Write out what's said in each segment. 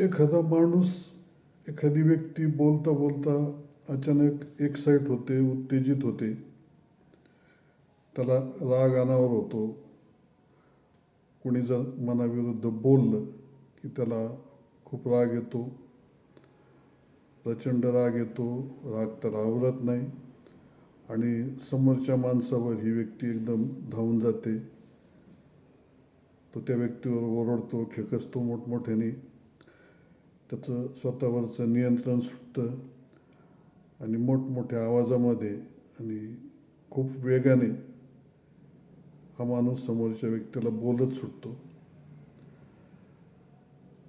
एखादा माणूस एखादी व्यक्ती बोलता बोलता अचानक एक्साईट होते उत्तेजित होते. त्याला राग अनावर होतो. कुणी जर मनाविरुद्ध बोललं की त्याला खूप राग येतो प्रचंड राग येतो राग त्याला आवरत नाही आणि समोरच्या माणसावर ही व्यक्ती एकदम धावून जाते. तो त्या व्यक्तीवर ओरडतो खेकसतो मोठमोठ्याने. त्याचं स्वतःवरचं नियंत्रण सुटतं आणि मोठमोठ्या आवाजामध्ये आणि खूप वेगाने हा माणूस समोरच्या व्यक्तीला बोलत सुटतो.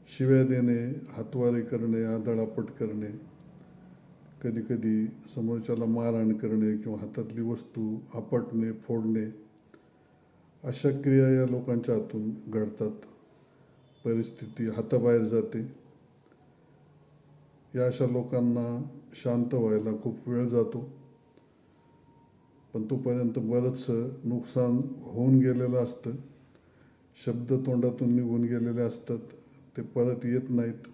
शिव्या देणे हातवारे करणे आदळापट करणे कधीकधी समोरच्याला मारहाण करणे किंवा हातातली वस्तू आपटणे फोडणे अशा क्रिया या लोकांच्या हातून घडतात. परिस्थिती हाताबाहेर जाते. या अशा लोकांना शांत व्हायला खूप वेळ जातो. पण तोपर्यंत बरंचसं नुकसान होऊन गेलेलं असतं. शब्द तोंडातून निघून गेलेले असतात. ते परत येत नाहीत.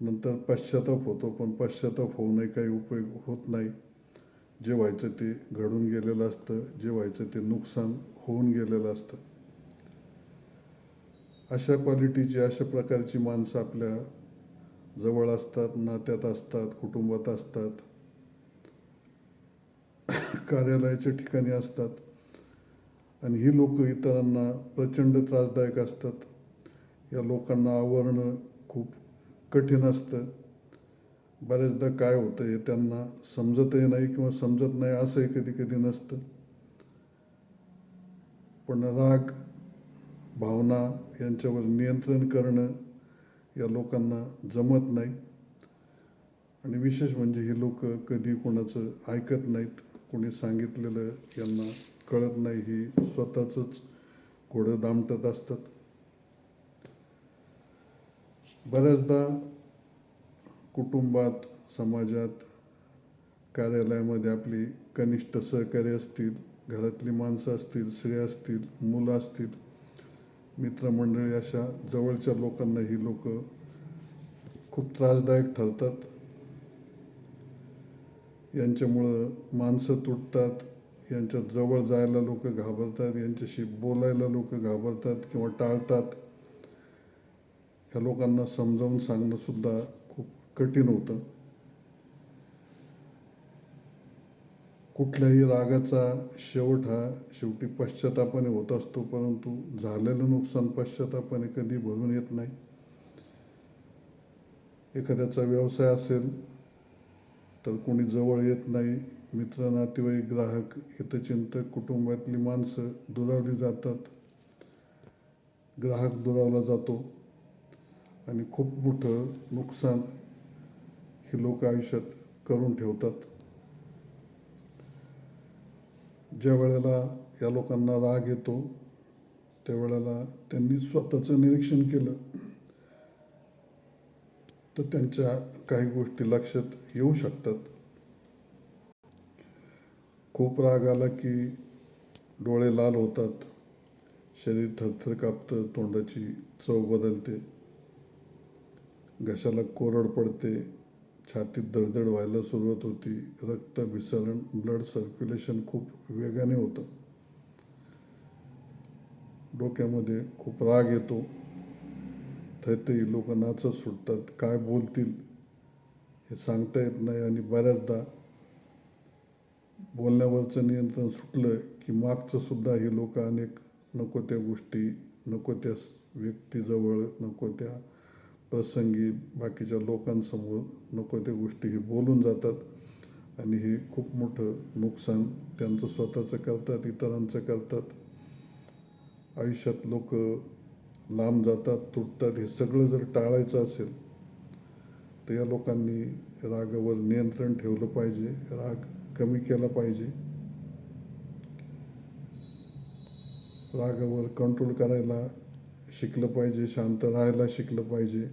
नंतर पश्चाताप होतो पण पश्चाताप होऊनही काही उपयोग होत नाही. जे व्हायचं ते घडून गेलेलं असतं. जे व्हायचं ते नुकसान होऊन गेलेलं असतं. अशा क्वालिटीची अशा प्रकारची माणसं आपल्या जवळ असतात नात्यात असतात कुटुंबात असतात कार्यालयाच्या ठिकाणी असतात. आणि ही लोक इतरांना प्रचंड त्रासदायक असतात. या लोकांना आवरणं खूप कठीण असतं. बऱ्याचदा काय होतं हे त्यांना समजतही नाही किंवा समजत नाही असंही कधी कधी नसतं. पण राग भावना यांच्यावर नियंत्रण करणं या लोकांना जमत नाही. आणि विशेष म्हणजे हे लोक कधी कोणाचं ऐकत नाहीत कोणी सांगितलेलं यांना कळत नाही ही स्वतःचंच घोडं दामटत असतात. बऱ्याचदा कुटुंबात समाजात कार्यालयामध्ये आपली कनिष्ठ सहकारी असतील घरातली माणसं असतील स्त्रिया असतील मुलं असतील मित्रमंडळी अशा जवळच्या लोकांना ही लोक खूप त्रासदायक ठरतात. यांच्यामुळं माणसं तुटतात यांच्या जवळ जायला लोक घाबरतात यांच्याशी बोलायला लोक घाबरतात किंवा टाळतात. ह्या लोकांना समजावून सांगणं सुद्धा खूप कठीण होतं. कुठल्याही रागाचा शेवट हा शेवटी पश्चातापाने होत असतो परंतु झालेलं नुकसान पश्चातापाने कधी भरून येत नाही. एखाद्याचा व्यवसाय असेल तर कोणी जवळ येत नाही मित्र नातेवाईक ग्राहक हितचिंतक कुटुंबातली माणसं दुरावली जातात. ग्राहक दुरावला जातो आणि खूप मोठं नुकसान ही लोक आयुष्यात करून ठेवतात. ज्या वेळेला या लोकांना राग येतो त्यावेळेला त्यांनी स्वतःचं निरीक्षण केलं तर त्यांच्या काही गोष्टी लक्षात येऊ शकतात. खूप राग आला की डोळे लाल होतात शरीर थरथर कापतं तोंडाची चव बदलते घशाला कोरड पडते छातीत दळदळ व्हायला सुरुवात होती. रक्त विसरण ब्लड सर्क्युलेशन खूप वेगाने होतं. डोक्यामध्ये खूप राग येतो. थैतही लोक नाचत सुटतात. काय बोलतील हे सांगता येत नाही आणि बऱ्याचदा बोलण्यावरचं नियंत्रण सुटलं की मागचं सुद्धा हे लोक अनेक नको त्या गोष्टी नको त्या व्यक्तीजवळ नको त्या प्रसंगी बाकीच्या लोकांसमोर नको त्या गोष्टी हे बोलून जातात. आणि हे खूप मोठं नुकसान त्यांचं स्वतःचं करतात इतरांचं करतात. आयुष्यात लोक लांब जातात तुटतात हे सगळं जर टाळायचं असेल तर या लोकांनी रागावर नियंत्रण ठेवलं पाहिजे राग कमी केला पाहिजे. रागावर कंट्रोल करायला शिकलं पाहिजे शांत राहायला शिकलं पाहिजे.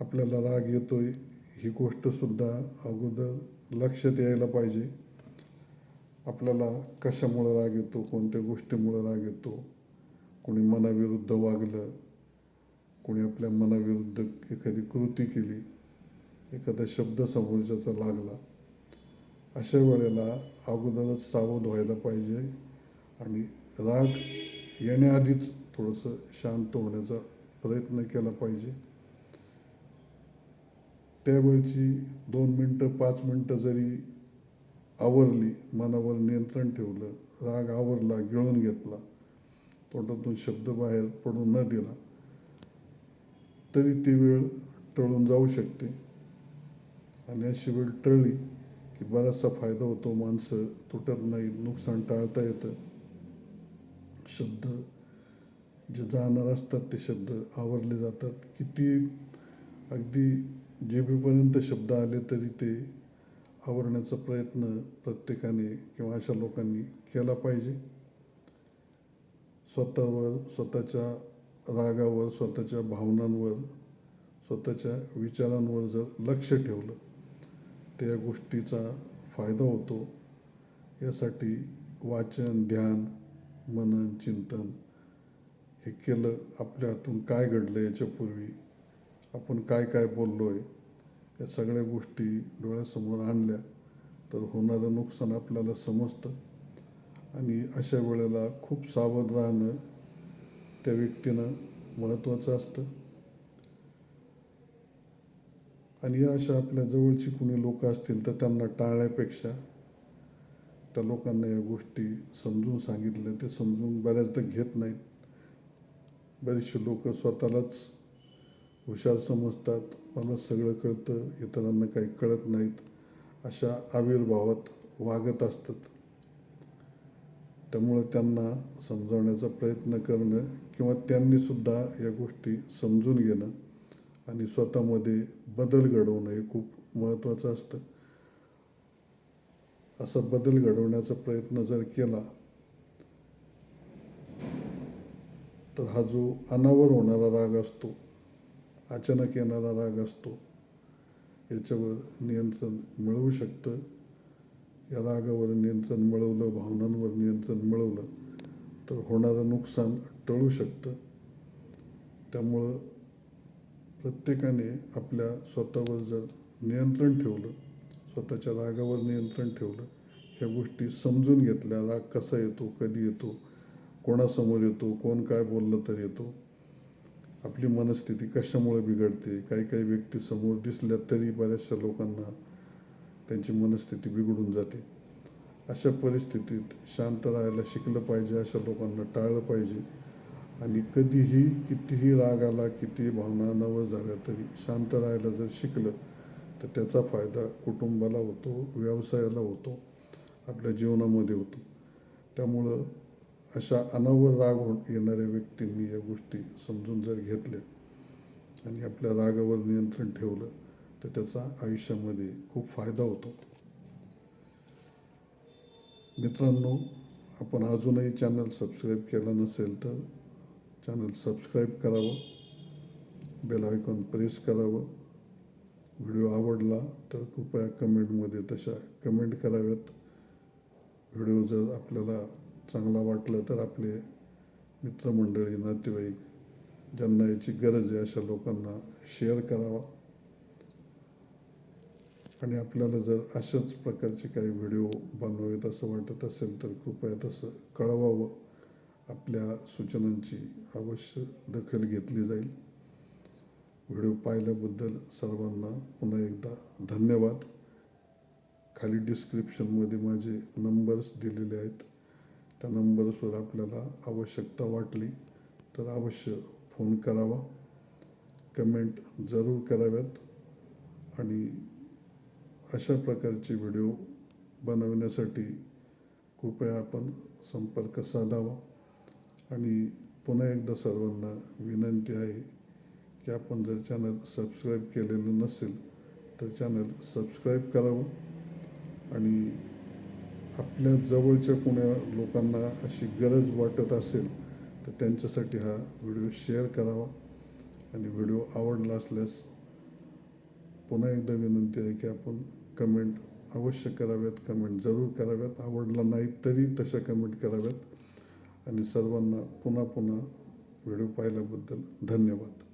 आपल्याला राग येतोय ही गोष्टसुद्धा अगोदर लक्षात यायला पाहिजे. आपल्याला कशामुळं राग येतो कोणत्या गोष्टीमुळं राग येतो? कोणी मनाविरुद्ध वागलं कोणी आपल्या मनाविरुद्ध एखादी कृती केली एखादा शब्द समोरच्याचा लागला अशा वेळेला अगोदरच सावध व्हायला पाहिजे. आणि राग येण्याआधीच थोडंसं शांत होण्याचा प्रयत्न केला पाहिजे. त्यावेळची दोन मिनटं पाच मिनटं जरी आवरली मनावर नियंत्रण ठेवलं राग आवरला गिळून घेतला तोंडातून शब्द बाहेर पडू न दिला तरी ती वेळ टळून जाऊ शकते. आणि अशी वेळ टळली की बराचसा फायदा होतो. माणसं तुटत नाही नुकसान टाळता येतं. शब्द जे जाणार असतात ते शब्द आवरले जातात. किती अगदी जेबीपर्यंत शब्द आले तरी ते आवरण्याचा प्रयत्न प्रत्येकाने किंवा अशा लोकांनी केला पाहिजे. स्वतःवर स्वतःच्या रागावर स्वतःच्या भावनांवर स्वतःच्या विचारांवर जर लक्ष ठेवलं तर या गोष्टीचा फायदा होतो. यासाठी वाचन ध्यान मनन चिंतन हे केलं आपल्या हातून काय घडलं याच्यापूर्वी आपण काय काय बोललो आहे या सगळ्या गोष्टी डोळ्यासमोर आणल्या तर होणारं नुकसान आपल्याला समजतं. आणि अशा वेळेला खूप सावध राहणं त्या व्यक्तीनं महत्त्वाचं असतं. आणि या अशा आपल्या जवळची कुणी लोक असतील तर त्यांना टाळण्यापेक्षा त्या लोकांना या गोष्टी समजून सांगितल्या. ते समजून बऱ्याचदा घेत नाहीत. बरेचसे लोक स्वतःलाच हुशार समजतात. मला सगळं कळतं. इतरांना काही कळत नाहीत. अशा आविर्भावात वागत असतात. त्यामुळं त्यांना समजावण्याचा प्रयत्न करणं किंवा त्यांनीसुद्धा या गोष्टी समजून घेणं आणि स्वतःमध्ये बदल घडवणं हे खूप महत्त्वाचं असतं. असा बदल घडवण्याचा प्रयत्न जर केला तर हा जो अनावर होणारा राग असतो अचानक येणारा राग असतो याच्यावर नियंत्रण मिळवू शकतं. या रागावर नियंत्रण मिळवलं भावनांवर नियंत्रण मिळवलं तर होणारं नुकसान टळू शकतं. त्यामुळं प्रत्येकाने आपल्या स्वतःवर जर नियंत्रण ठेवलं स्वतःच्या रागावर नियंत्रण ठेवलं. ह्या गोष्टी समजून घेतल्या राग कसा येतो कधी येतो कोणासमोर येतो कोण काय बोललं तर येतो. आपली मनस्थिती कशामुळे बिघडते काही काही व्यक्ती समोर दिसल्या तरी बऱ्याचशा लोकांना त्यांची मनस्थिती बिघडून जाते. अशा परिस्थितीत शांत राहायला शिकलं पाहिजे अशा लोकांना टाळलं पाहिजे. आणि कधीही कितीही राग आला कितीही भावना नवं झाल्या तरी शांत राहायला जर शिकलं तर त्याचा फायदा कुटुंबाला होतो व्यवसायाला होतो आपल्या जीवनामध्ये होतो. त्यामुळं अशा अनावर राग हो येणाऱ्या व्यक्तींनी या गोष्टी समजून जर घेतल्या आणि आपल्या रागावर नियंत्रण ठेवलं तर त्याचा आयुष्यामध्ये खूप फायदा होतो. मित्रांनो आपण अजूनही चॅनल सबस्क्राईब केलं नसेल तर चॅनल सबस्क्राईब करावं बेल आयकॉन प्रेस करावं व्हिडिओ आवडला तर कृपया कमेंटमध्ये तशा कमेंट कराव्यात. व्हिडिओ जर आपल्याला चांगला वाटला तर आपले मित्रमंडळी नातेवाईक ज्यांना याची गरज आहे अशा लोकांना शेअर करावा. आणि आपल्याला जर अशाच प्रकारचे काही व्हिडिओ बनवावेत असं वाटत असेल तर कृपया तसं कळवावं. आपल्या सूचनांची अवश्य दखल घेतली जाईल. व्हिडिओ पाहिल्याबद्दल सर्वांना पुन्हा एकदा धन्यवाद. खाली डिस्क्रिप्शनमध्ये माझे नंबर्स दिलेले आहेत. त्या नंबर्सवर आपल्याला आवश्यकता वाटली तर अवश्य फोन करावा. कमेंट जरूर कराव्यात. आणि अशा प्रकारचे व्हिडिओ बनवण्यासाठी कृपया आपण संपर्क साधावा. आणि पुन्हा एकदा सर्वांना विनंती आहे की आपण जर चॅनल सबस्क्राईब केलेलं नसेल तर चॅनल सबस्क्राईब करावं. आणि आपल्या जवळच्या कोण्या लोकांना अशी गरज वाटत असेल तर त्यांच्यासाठी हा व्हिडिओ शेअर करावा. आणि व्हिडिओ आवडला असल्यास पुन्हा एकदा विनंती आहे की आपण कमेंट अवश्य कराव्यात कमेंट जरूर कराव्यात. आवडला नाही तरी तशा कमेंट कराव्यात. आणि सर्वांना पुन्हा पुन्हा व्हिडिओ पाहिल्याबद्दल धन्यवाद.